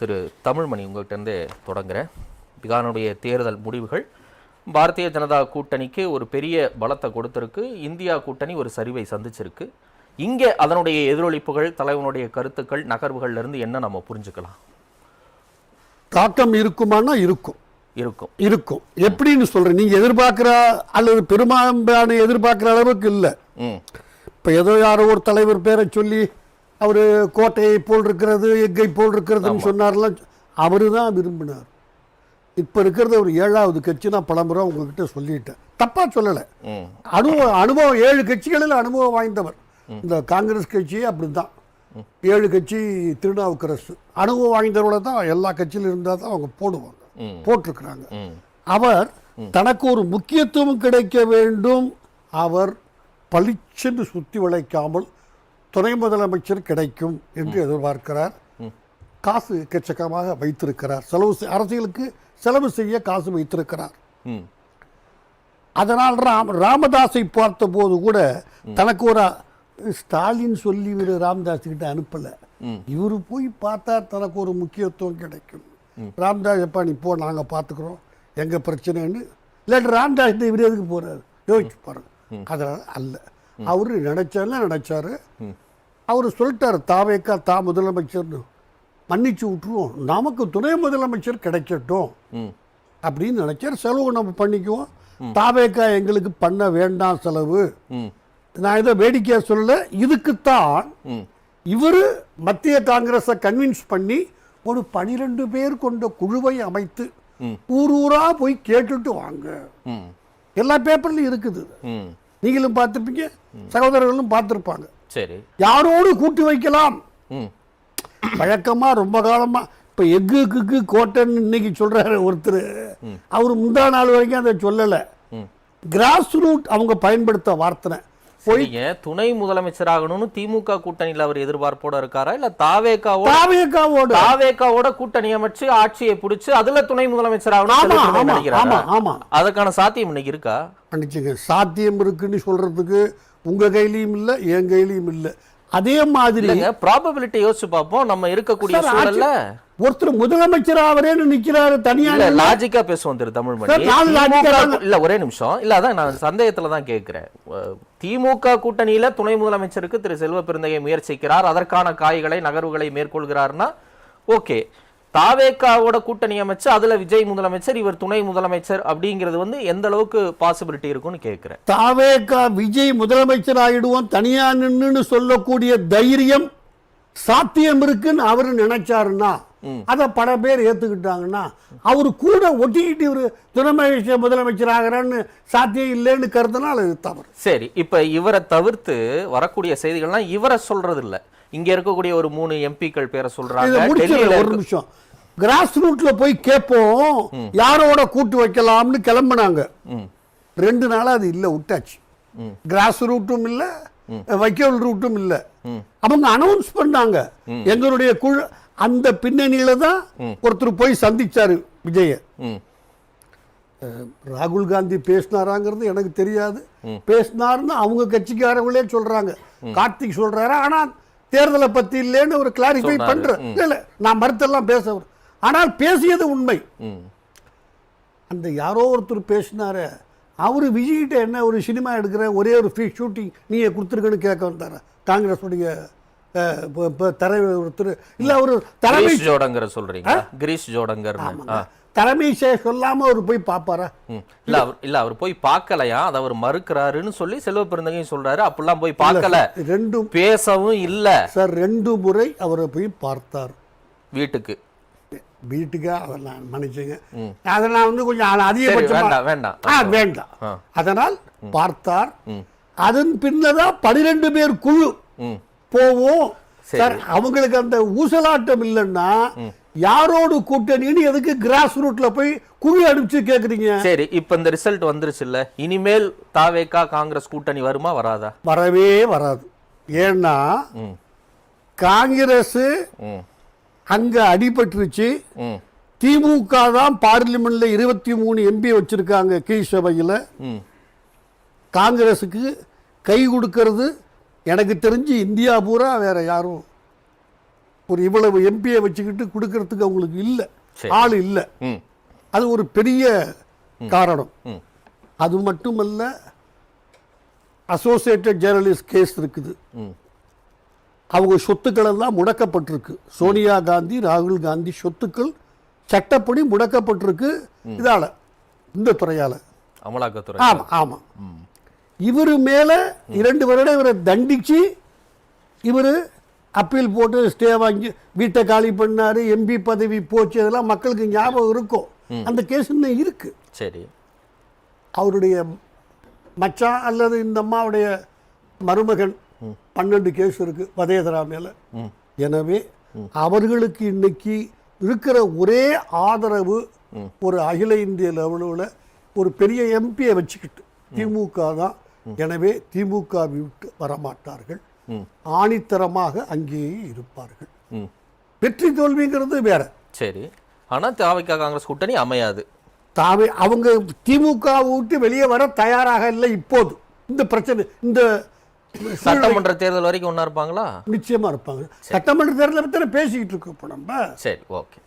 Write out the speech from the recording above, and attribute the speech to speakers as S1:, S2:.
S1: திரு தமிழ்மணி உங்கள்கிட்டருந்தே தொடங்குறேன். பீகானுடைய தேர்தல் முடிவுகள். பாரதிய ஜனதா கூட்டணிக்கு ஒரு பெரிய பலத்தை கொடுத்திருக்கு. இந்தியா கூட்டணி ஒரு சரிவை சந்திச்சிருக்கு. இங்கே அதனுடைய எதிரொலிப்புகள் தலைவனுடைய கருத்துக்கள் நகர்வுகள்ல இருந்து என்ன நம்ம புரிஞ்சுக்கலாம்?
S2: தாக்கம் இருக்குமானா இருக்கும்.
S1: இருக்கும்.
S2: இருக்கும். எப்படின்னு சொல்றேன். நீங்க எதிர்பார்க்கிற அல்லது பெரும்பான்மையான எதிர்பார்க்கிற அளவுக்கு இல்லை.
S1: ம்.
S2: இப்போ ஏதோ யாரோ ஒரு தலைவர் பேரை சொல்லி அவர் கோட்டையை போல் இருக்கிறது எக்கை போல் இருக்கிறதுன்னு சொன்னார்லாம் அவரு தான் விரும்பினார். இப்போ இருக்கிறது ஒரு ஏழாவது கட்சி. நான் பலமுறை உங்ககிட்ட சொல்லிட்டேன். தப்பா சொல்லலை. அனுபவம் அனுபவம் ஏழு கட்சிகளில் அனுபவம் வாய்ந்தவர். இந்த காங்கிரஸ் கட்சியே அப்படிதான் ஏழு கட்சி திருநாவுக்கரசு. அனுபவம் வாய்ந்தவர்களை தான் எல்லா கட்சியிலும் இருந்தால் தான் அவங்க போடுவாங்க. போட்டிருக்கிறாங்க. அவர் தனக்கு ஒரு முக்கியத்துவம் கிடைக்க வேண்டும். அவர் பளிச்சென்று சுத்தி வளைக்காமல் துணை முதலமைச்சர் கிடைக்கும் என்று எதிர்பார்க்கிறார். காசு எக்கச்சக்கமாக வைத்திருக்கிறார். செலவு செய்- அரசியலுக்கு செலவு செய்ய காசு வைத்திருக்கிறார். அதனால் ராம் ராமதாஸை பார்த்தபோது கூட தனக்கு ஒரு ஸ்டாலின் சொல்லி விடு ராமதாஸ் கிட்ட அனுப்பல. இவரு போய் பார்த்தா தனக்கு ஒரு முக்கியத்துவம் கிடைக்கும். ராமதாஸ் எப்பா நீ போ நாங்க பார்த்துக்குறோம். எங்க பிரச்சனைன்னு? இல்லாட்டி ராமதாஸ் இவர் எதுக்கு போறாரு. யோசிச்சு பாருங்க. அதனால அல்ல. அவரு நினைச்சாலும் நினைச்சாரு அவர் சொல்லிட்டாரு தாவேக்கா தா முதலமைச்சர்னு. மன்னிச்சு விட்டுருவோம். நமக்கு துணை முதலமைச்சர் கிடைக்கட்டும்.
S1: ம்.
S2: அப்படின்னு நினைச்சார். செலவு நம்ம பண்ணிக்குவோம். தாவேக்கா எங்களுக்கு பண்ண வேண்டாம் செலவு. நான் இதை வேடிக்கையாக சொல்லல. இதுக்குத்தான் இவர் மத்திய காங்கிரஸை கன்வின்ஸ் பண்ணி ஒரு பனிரெண்டு பேர் கொண்ட குழுவை அமைத்து. ஊர் ஊரா போய் கேட்டுட்டு வாங்க. எல்லா பேப்பர்லையும் இருக்குது. நீங்களும் பார்த்துருப்பீங்க சகோதரர்களும் பார்த்துருப்பாங்க.
S1: சரி.
S2: யாரோடு கூட்டி வைக்கலாம்?
S1: ம்.
S2: வழக்கமா ரொம்ப காலமா இப்ப எக்கு கிக்கு கோட்டைன்னு இன்னைக்கு சொல்றாரு ஒருத்தர். அவர் முந்தா நாள் வரைக்கும் அதை சொல்லல. கிராஸ் ரூட் அவங்க பயன்படுத்த வார்த்தை போய்
S1: துணை முதலமைச்சராகணும்னு திமுக கூட்டணியில அவர் எதிர்பார்ப்போட இருக்காரா? இல்ல தாவேக்காவோட
S2: தாவேக்காவோட
S1: தாவேக்காவோட கூட்டணி அமைச்சு ஆட்சியை பிடிச்சு அதுல துணை முதலமைச்சர் ஆகணும் அதுக்கான சாத்தியம் இன்னைக்கு இருக்கா?
S2: மன்னிச்சுங்க சாத்தியம் இருக்குன்னு சொல்றதுக்கு உங்க கையிலயும் இல்ல என் கையிலயும் இல்ல. அதே மாதிரி
S1: ப்ராபபிலிட்டி யோசிச்சு பார்ப்போம். நம்ம இருக்கக்கூடிய சூழல்ல
S2: ஒருத்தர் முதலமைச்சர் ஆவரேன்னு நிக்கிறாரு தனியா.
S1: லாஜிக்கா பேசுவோம் திரு திமுக இல்ல ஒரே நிமிஷம். இல்ல அதான் நான் சந்தேகத்துல தான் கேட்கிறேன் திமுக கூட்டணியில துணை முதலமைச்சருக்கு திரு செல்வ பெருந்தகை முயற்சிக்கிறார். அதற்கான காய்களை நகர்வுகளை மேற்கொள்கிறார்னா ஓகே. தாவேக்காவோட கூட்டணி அமைச்சு அதுல விஜய் முதலமைச்சர் இவர் துணை முதலமைச்சர் அப்படிங்கிறது வந்து எந்த அளவுக்கு பாசிபிலிட்டி இருக்கும்னு கேட்கிறேன்
S2: தாவேக்கா விஜய் முதலமைச்சர் ஆயிடுவோம் தனியா நின்னுன்னு சொல்லக்கூடிய தைரியம் சாத்தியம் இருக்குன்னு அவரு நினைச்சாருன்னா அத பல பேர் ஏத்துக்கிட்டாங்கன்னா அவர் கூட ஒட்டிக்கிட்டு இவரு துணை முதலமைச்சர் ஆகிறான்னு சாத்தியம் இல்லைன்னு கருத்தினால் அது தவறு.
S1: சரி இப்ப இவரை தவிர்த்து வரக்கூடிய செய்திகள்லாம் இவரை சொல்றது இல்ல இங்க இருக்கக்கூடிய ஒரு மூணு எம்பிக்கள் பேரை
S2: முடிச்சிடல ஒரு நிமிஷம். கிராஸ் ரூட்ல போய் கேட்போம். யாரோட கூட்டு வைக்கலாம்னு கிளம்புனாங்க. ரெண்டு நாளா அது இல்ல விட்டாச்சு. கிராஸ் ரூட்டும் இல்ல வைக்கோல் ரூட்டும் இல்ல. அவங்க அனௌன்ஸ் பண்ணாங்க. எங்களுடைய குழு அந்த பின்னணியில தான் ஒருத்தர் போய் சந்திச்சாரு விஜய. ராகுல் காந்தி பேசினாராங்கிறது எனக்கு தெரியாது. பேசினாருன்னு அவங்க கட்சிக்காரங்களே சொல்றாங்க. கார்த்திக் சொல்றாரு. ஆனா தேர்தலை பத்தி இல்லைன்னு ஒரு கிளாரிஃபை பண்ற இல்ல இல்ல நான் மறுத்தெல்லாம் பேச ஆனால் பேசியது உண்மை. அந்த யாரோ ஒருத்தர் பேசினாரு. அவரு விஜய்கிட்ட என்ன ஒரு சினிமா எடுக்கிற ஒரே ஒரு ஃபீ ஷூட்டிங் நீங்க கொடுத்துருக்கன்னு கேட்க வந்தார. காங்கிரஸுடைய அஹ், இப்ப- இப்ப தலைவர் ஒருத்தர் இல்ல அவரு தலைமை
S1: ஜோடங்கர் சொல்றீங்க கிரீஷ் ஜோடங்கர்
S2: தலைமை செ- சொல்லாம அவர் போய் பார்ப்பாரா
S1: இல்ல அவர் இல்ல அவர் போய் பார்க்கலையா அதை அவர் மறுக்கிறாருன்னு சொல்லி செல்வ பெருந்தகையும் சொல்றாரு. அப்படிலாம் போய் பார்க்கல
S2: ரெண்டும்
S1: பேசவும் இல்ல.
S2: சார் ரெண்டு முறை அவரை போய் பார்த்தார்.
S1: வீட்டுக்கு.
S2: வீட்டுக்கா? அவர் நான் மன்னிச்சுங்க. அதை நான் வந்து கொஞ்சம் அதிகபட்சமா
S1: வேண்டாம் வேண்டாம்
S2: ஆ வேண்டாம்
S1: ஆ.
S2: அதனால் பார்த்தார். அதன் பின்னதான் பனிரெண்டு பேர் குழு. போவோம். சார். அவங்களுக்கு அந்த ஊசலாட்டம் இல்லைன்னா யாரோடு கூட்டணின்னு எதுக்கு கிராஸ் ரூட்ல போய் குழு அனுப்பிச்சு கேக்குறீங்க?
S1: சரி இப்ப இந்த ரிசல்ட் வந்துருச்சு இல்ல இனிமேல் தாவேக்கா காங்கிரஸ் கூட்டணி வருமா வராதா?
S2: வரவே வராது. ஏன்னா காங்கிரஸ் அங்க அடிபட்டுருச்சு. திமுக தான் பார்லிமெண்ட்ல இருபத்தி மூணு எம்பி வச்சிருக்காங்க கீழ் சபையில். காங்கிரஸுக்கு கை கொடுக்கறது எனக்கு தெரிஞ்சு இந்தியா பூரா வேற யாரும் ஒரு இவ்வளவு எம்பியை வச்சுக்கிட்டு கொடுக்கறதுக்கு அவங்களுக்கு இல்லை. ஆள் இல்லை. அது ஒரு பெரிய காரணம். அது மட்டுமல்ல அசோசியேட்டட் ஜேர்னலிஸ்ட் கேஸ் இருக்குது. அவங்க சொத்துக்கள் எல்லாம் முடக்கப்பட்டிருக்கு. சோனியா காந்தி ராகுல் காந்தி சொத்துக்கள் சட்டப்படி முடக்கப்பட்டிருக்கு. இதால இந்த துறையால.
S1: அமலாக்கத்துறை
S2: ஆமா ஆமா. இவர் மேல இரண்டு வருடம் இவரை தண்டிச்சு இவர் அப்பீல் போட்டு ஸ்டே வாங்கி வீட்டை காலி பண்ணாரு எம்பி பதவி போச்சு இதெல்லாம் மக்களுக்கு ஞாபகம் இருக்கும். அந்த கேஸ் இன்னும் இருக்கு.
S1: சரி.
S2: அவருடைய மச்சான் அல்லது இந்த அம்மாவுடைய மருமகன் பன்னெண்டு கேஸ் இருக்கு வதேதரா மேல. எனவே அவர்களுக்கு இன்னைக்கு இருக்கிற ஒரே ஆதரவு ஒரு அகில இந்திய லெவலில் ஒரு பெரிய எம்பியை வச்சுக்கிட்டு திமுக தான். எனவே திமுக விட்டு வரமாட்டார்கள். ஆணித்தரமாக அங்கேயே இருப்பார்கள். வெற்றி தோல்விங்கிறது வேற.
S1: சரி. ஆனா தாவைக்கா காங்கிரஸ் கூட்டணி அமையாது.
S2: தாவே அவங்க திமுக விட்டு வெளியே வர தயாராக இல்லை இப்போது. இந்த பிரச்சனை இந்த
S1: சட்டமன்ற தேர்தல் வரைக்கும் ஒன்றா இருப்பாங்களா?
S2: நிச்சயமா இருப்பாங்க. சட்டமன்ற தேர்தலை பற்றி பேசிக்கிட்டு இருக்கோம் இப்போ நம்ம.
S1: சரி ஓகே.